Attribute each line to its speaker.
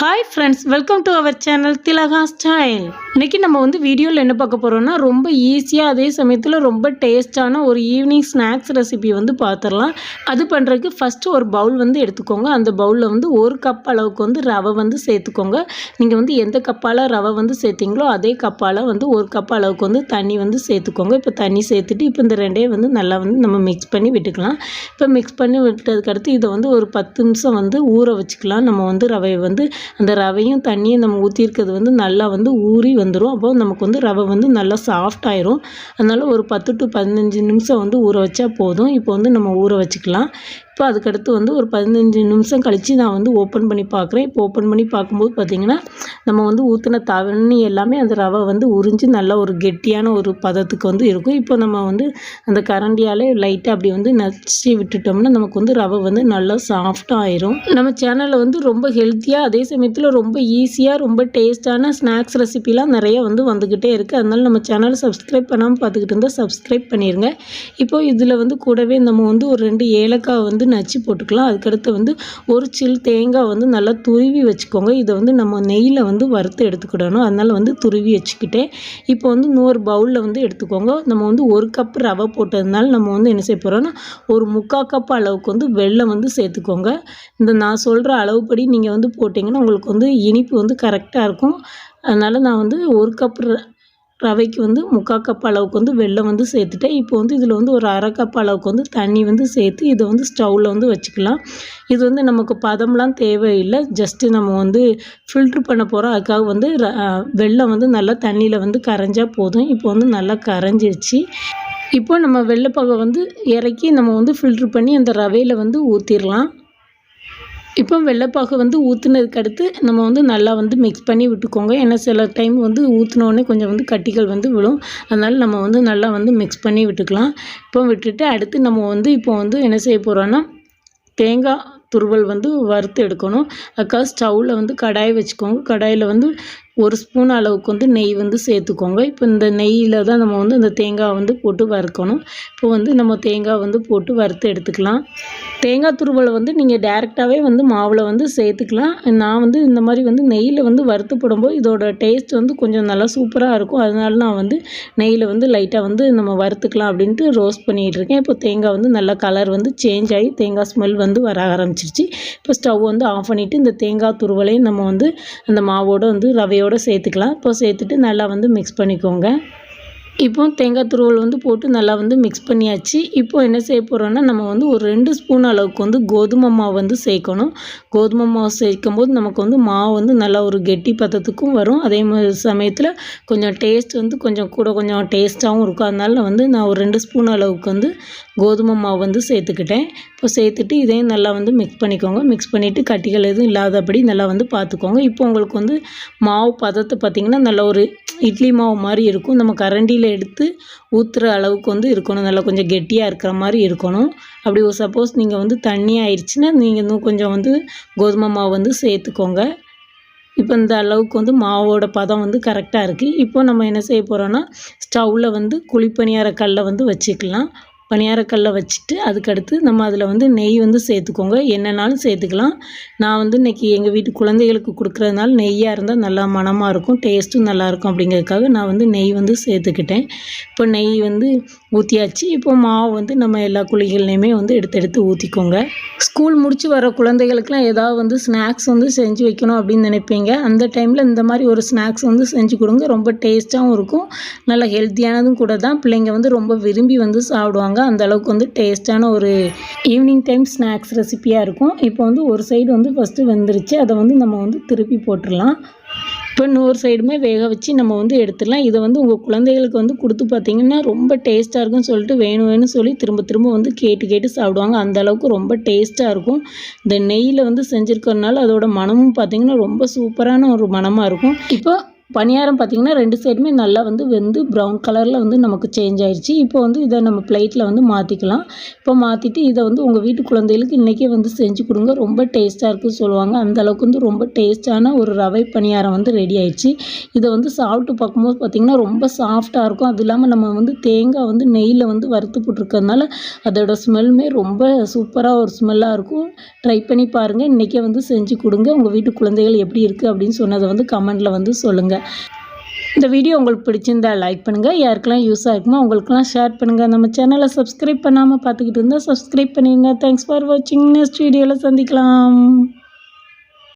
Speaker 1: Hi friends welcome to our channel Thilaga style இன்றைக்கி நம்ம வந்து வீடியோவில் என்ன பார்க்க போகிறோம்னா ரொம்ப ஈஸியாக அதே சமயத்தில் ரொம்ப டேஸ்ட்டான ஒரு ஈவினிங் ஸ்நாக்ஸ் ரெசிபி வந்து பார்த்துடலாம் அது பண்ணுறதுக்கு ஃபஸ்ட்டு ஒரு பவுல் வந்து எடுத்துக்கோங்க. அந்த பவுலில் வந்து ஒரு கப் அளவுக்கு வந்து ரவை வந்து சேர்த்துக்கோங்க. நீங்கள் வந்து எந்த கப்பால் ரவை வந்து சேர்த்தீங்களோ அதே கப்பால் வந்து ஒரு கப் அளவுக்கு வந்து தண்ணி வந்து சேர்த்துக்கோங்க. இப்போ தண்ணி சேர்த்துட்டு இப்போ இந்த ரெண்டையும் வந்து நல்லா வந்து நம்ம மிக்ஸ் பண்ணி விட்டுக்கலாம். இப்போ மிக்ஸ் பண்ணி விட்டதுக்கடுத்து இதை வந்து ஒரு பத்து நிமிஷம் வந்து ஊற வச்சுக்கலாம். நம்ம வந்து ரவையை வந்து அந்த ரவையும் தண்ணியும் நம்ம ஊற்றிருக்கிறது வந்து நல்லா வந்து ஊறி வந்துடும் அப்போ நமக்கு வந்து ரவை வந்து நல்லா சாஃப்ட் ஆயிரும். அதனால் ஒரு பத்து டு பதினஞ்சு நிமிஷம் வந்து ஊற வச்சா போதும். இப்போ வந்து நம்ம ஊற வச்சுக்கலாம். இப்போ அதுக்கடுத்து வந்து ஒரு பதினஞ்சு நிமிஷம் கழித்து நான் வந்து ஓப்பன் பண்ணி பார்க்குறேன். இப்போ ஓப்பன் பண்ணி பார்க்கும்போது பார்த்திங்கன்னா நம்ம வந்து ஊற்றின தவணி எல்லாமே அந்த ரவை வந்து உறிஞ்சி நல்ல ஒரு கெட்டியான ஒரு பதத்துக்கு வந்து இருக்கும். இப்போ நம்ம வந்து அந்த கரண்டியாலே லைட்டாக அப்படி வந்து நச்சு விட்டுட்டோம்னா நமக்கு வந்து ரவை வந்து நல்லா சாஃப்டாக ஆயிரும். நம்ம சேனலில் வந்து ரொம்ப ஹெல்த்தியாக அதே சமயத்தில் ரொம்ப ஈஸியாக ரொம்ப டேஸ்டான ஸ்நாக்ஸ் ரெசிபிலாம் நிறைய வந்து வந்துக்கிட்டே இருக்குது அதனால் நம்ம சேனலை சப்ஸ்கிரைப் பண்ணாமல் பார்த்துக்கிட்டு இருந்தால் சப்ஸ்கிரைப் பண்ணிடுங்க இப்போ இதில் வந்து கூடவே நம்ம வந்து ஒரு ரெண்டு ஏலக்காய் வந்து நச்சு போட்டுக்கலாம். அதுக்கடுத்து வந்து ஒரு சில் தேங்காய் வந்து நல்லா துருவி வச்சுக்கோங்க. இதை வந்து நம்ம நெய்யில் வந்து வறுத்து எடுத்துக்கிடணும். அதனால் வந்து துருவி வச்சுக்கிட்டேன் இப்போ வந்து இன்னொரு பவுலில் வந்து எடுத்துக்கோங்க. நம்ம வந்து ஒரு கப் ரவை போட்டதுனால நம்ம வந்து என்ன செய்ய போகிறோம்னா ஒரு முக்கால் கப் அளவுக்கு வந்து வெள்ளம் வந்து சேர்த்துக்கோங்க. இந்த நான் சொல்கிற அளவுப்படி நீங்கள் வந்து போட்டிங்கன்னா உங்களுக்கு வந்து இனிப்பு வந்து கரெக்டாக இருக்கும். அதனால் நான் வந்து ஒரு கப் ரவைக்கு வந்து முக்கால் கப் அளவுக்கு வந்து வெள்ளம் வந்து சேர்த்துட்டேன். இப்போ வந்து இதில் வந்து ஒரு அரை கப் அளவுக்கு வந்து தண்ணி வந்து சேர்த்து இதை வந்து ஸ்டவ்வில் வந்து வச்சுக்கலாம். இது வந்து நமக்கு பதம்லாம் தேவையில்லை. ஜஸ்ட்டு நம்ம வந்து ஃபில்ட்ரு பண்ண போகிறோம் அதுக்காக வந்து வெள்ளம் வந்து நல்லா தண்ணியில் வந்து கரைஞ்சால் போதும். இப்போ வந்து நல்லா கரைஞ்சிருச்சு. இப்போ நம்ம வெள்ளைப்பாகை வந்து இறக்கி நம்ம வந்து ஃபில்ட்ரு பண்ணி அந்த ரவையில் வந்து ஊற்றிடலாம் இப்போ வெள்ளைப்பாகு வந்து ஊற்றுனதுக்கு அடுத்து நம்ம வந்து நல்லா வந்து மிக்ஸ் பண்ணி விட்டுக்கோங்க. ஏன்னா சில டைம் வந்து ஊற்றினோடனே கொஞ்சம் வந்து கட்டிகள் வந்து விழும். அதனால் நம்ம வந்து நல்லா வந்து மிக்ஸ் பண்ணி விட்டுக்கலாம். இப்போ விட்டுட்டு அடுத்து நம்ம வந்து இப்போ வந்து என்ன செய்ய போகிறோன்னா தேங்காய் துருவல் வந்து வறுத்து எடுக்கணும். அதுக்காக ஸ்டவ்வில் வந்து கடாய் வச்சுக்கோங்க. கடாயில் வந்து ஒரு ஸ்பூன் அளவுக்கு வந்து நெய் வந்து சேர்த்துக்கோங்க. இப்போ இந்த நெய்யில் தான் நம்ம வந்து இந்த தேங்காய் வந்து போட்டு வறுக்கணும். இப்போ வந்து நம்ம தேங்காய் வந்து போட்டு வறுத்து எடுத்துக்கலாம். தேங்காய் துருவலை வந்து நீங்கள் டேரெக்டாகவே வந்து மாவில் வந்து சேர்த்துக்கலாம். நான் வந்து இந்த மாதிரி வந்து நெய்யில் வந்து வறுத்து போடும்போது இதோட டேஸ்ட் வந்து கொஞ்சம் நல்லா சூப்பராக இருக்கும். அதனால நான் வந்து நெய்யில் வந்து லைட்டாக வந்து நம்ம வறுத்துக்கலாம் அப்படின்ட்டு ரோஸ்ட் பண்ணிகிட்டு இருக்கேன். இப்போ தேங்காய் வந்து நல்லா கலர் வந்து சேஞ்ச் ஆகி தேங்காய் ஸ்மெல் வந்து வர ஆரம்பிச்சிருச்சு. இப்போ ஸ்டவ் வந்து ஆஃப் பண்ணிவிட்டு இந்த தேங்காய் துருவலையும் நம்ம வந்து அந்த மாவோட வந்து ரவையோட சேர்த்துக்கலாம். இப்போ சேர்த்துட்டு நல்லா வந்து மிக்ஸ் பண்ணிக்கோங்க. இப்போ தேங்காய் துருவல் வந்து போட்டு நல்லா வந்து மிக்ஸ் பண்ணியாச்சு. இப்போ என்ன செய்ய போகிறோன்னா நம்ம வந்து ஒரு ரெண்டு ஸ்பூன் அளவுக்கு வந்து கோதுமை மாவு வந்து சேர்க்கணும். கோதுமை மாவு சேர்க்கும் போது நமக்கு வந்து மாவு வந்து நல்லா ஒரு கெட்டி பதத்துக்கும் வரும். அதே மாதிரி சமயத்தில் கொஞ்சம் டேஸ்ட் வந்து கொஞ்சம் கூட கொஞ்சம் டேஸ்ட்டாகவும் இருக்கும். அதனால் வந்து நான் ஒரு ரெண்டு ஸ்பூன் அளவுக்கு வந்து கோதுமை மாவு வந்து சேர்த்துக்கிட்டேன். இப்போ சேர்த்துட்டு இதையும் நல்லா வந்து மிக்ஸ் பண்ணிக்கோங்க. மிக்ஸ் பண்ணிவிட்டு கட்டிகள் எதுவும் இல்லாதபடி நல்லா வந்து பார்த்துக்கோங்க. இப்போ உங்களுக்கு வந்து மாவு பதத்தை பார்த்திங்கன்னா நல்ல ஒரு இட்லி மாவு மாதிரி இருக்கும். நம்ம கரண்டியில் எடுத்து ஊற்றுற அளவுக்கு வந்து இருக்கணும். நல்லா கொஞ்சம் கெட்டியாக இருக்கிற மாதிரி இருக்கணும். அப்படி சப்போஸ் நீங்கள் வந்து தண்ணி ஆயிடுச்சுன்னா நீங்கள் இன்னும் கொஞ்சம் வந்து கோதுமை மாவு வந்து சேர்த்துக்கோங்க. இப்போ இந்த அளவுக்கு வந்து மாவோட பதம் வந்து கரெக்டாக இருக்குது இப்போ நம்ம என்ன செய்ய போகிறோன்னா ஸ்டவ்வில் வந்து குழிப்பணியார கல்லை வந்து வச்சுக்கலாம். பணியாரக்கல்லை வச்சுட்டு அதுக்கடுத்து நம்ம அதில் வந்து நெய் வந்து சேர்த்துக்கோங்க. என்னென்னாலும் சேர்த்துக்கலாம். நான் வந்து இன்றைக்கி எங்கள் வீட்டு குழந்தைகளுக்கு கொடுக்குறதுனால நெய்யாக இருந்தால் நல்லா மனமாக இருக்கும் டேஸ்ட்டும் நல்லாயிருக்கும் அப்படிங்கிறதுக்காக நான் வந்து நெய் வந்து சேர்த்துக்கிட்டேன். இப்போ நெய் வந்து ஊற்றியாச்சு இப்போ மாவு வந்து நம்ம எல்லா குழிகள்லையுமே வந்து எடுத்து எடுத்து ஊற்றிக்கோங்க ஸ்கூல் முடித்து வர குழந்தைகளுக்குலாம் ஏதாவது வந்து ஸ்நாக்ஸ் வந்து செஞ்சு வைக்கணும் அப்படின்னு நினைப்பீங்க. அந்த டைமில் இந்த மாதிரி ஒரு ஸ்நாக்ஸ் வந்து செஞ்சு கொடுங்க. ரொம்ப டேஸ்ட்டாகவும் இருக்கும். நல்ல ஹெல்த்தியானதும் கூட தான். பிள்ளைங்க வந்து ரொம்ப விரும்பி வந்து சாப்பிடுவாங்க. அந்த அளவுக்கு வந்து டேஸ்ட்டான ஒரு ஈவினிங் டைம் ஸ்நாக்ஸ் ரெசிப்பியாக இருக்கும். இப்போ வந்து ஒரு சைடு வந்து ஃபஸ்ட்டு வெந்துருச்சு. அதை வந்து நம்ம வந்து திருப்பி போட்டுடலாம். இப்போ இன்னொரு சைடுமே வேக வச்சு நம்ம வந்து எடுத்துடலாம். இதை வந்து உங்கள் குழந்தைகளுக்கு வந்து கொடுத்து பார்த்தீங்கன்னா ரொம்ப டேஸ்ட்டாக இருக்கும்னு சொல்லிட்டு வேணும் வேணும்னு சொல்லி திரும்ப திரும்ப வந்து கேட்டு கேட்டு சாப்பிடுவாங்க. அந்த அளவுக்கு ரொம்ப டேஸ்ட்டாக இருக்கும். இந்த நெய்யில் வந்து செஞ்சுருக்கறனால அதோட மனமும் பார்த்திங்கன்னா ரொம்ப சூப்பரான ஒரு மனமாக இருக்கும். இப்போ பணியாரம் பார்த்திங்கன்னா ரெண்டு சைடுமே நல்லா வந்து வெந்து ப்ரௌன் கலரில் வந்து நமக்கு சேஞ்ச் ஆயிடுச்சு இப்போ வந்து இதை நம்ம பிளேட்டில் வந்து மாற்றிக்கலாம் இப்போ மாற்றிட்டு இதை வந்து உங்கள் வீட்டு குழந்தைகளுக்கு இன்றைக்கே வந்து செஞ்சு கொடுங்க. ரொம்ப டேஸ்ட்டாக இருக்குன்னு சொல்லுவாங்க. அந்தளவுக்கு வந்து ரொம்ப டேஸ்ட்டான ஒரு ரவை பணியாரம் வந்து ரெடி ஆயிடுச்சு இதை வந்து சாப்பிட்டு பார்க்கும்போது பார்த்திங்கன்னா ரொம்ப சாஃப்டாக இருக்கும். அது இல்லாமல் நம்ம வந்து தேங்காய் வந்து நெய்யில் வந்து வறுத்து போட்டிருக்கிறதுனால அதோட ஸ்மெல்லுமே ரொம்ப சூப்பராக ஒரு ஸ்மெல்லாக இருக்கும். ட்ரை பண்ணி பாருங்கள் இன்றைக்கே வந்து செஞ்சு கொடுங்க. உங்கள் வீட்டு குழந்தைகள் எப்படி இருக்குது அப்படின்னு சொன்னதை வந்து கமெண்டில் வந்து சொல்லுங்கள் இந்த வீடியோ உங்களுக்கு பிடிச்சிருந்தா லைக் பண்ணுங்கள் யாருக்கெல்லாம் யூஸ் ஆகிருக்குமோ உங்களுக்கெல்லாம் ஷேர் பண்ணுங்கள் நம்ம சேனலை சப்ஸ்கிரைப் பண்ணாமல் பார்த்துக்கிட்டு இருந்தால் சப்ஸ்கிரைப் பண்ணிடுங்க தேங்க்ஸ் ஃபார் வாட்சிங் நெக்ஸ்ட் வீடியோவில் சந்திக்கலாம்.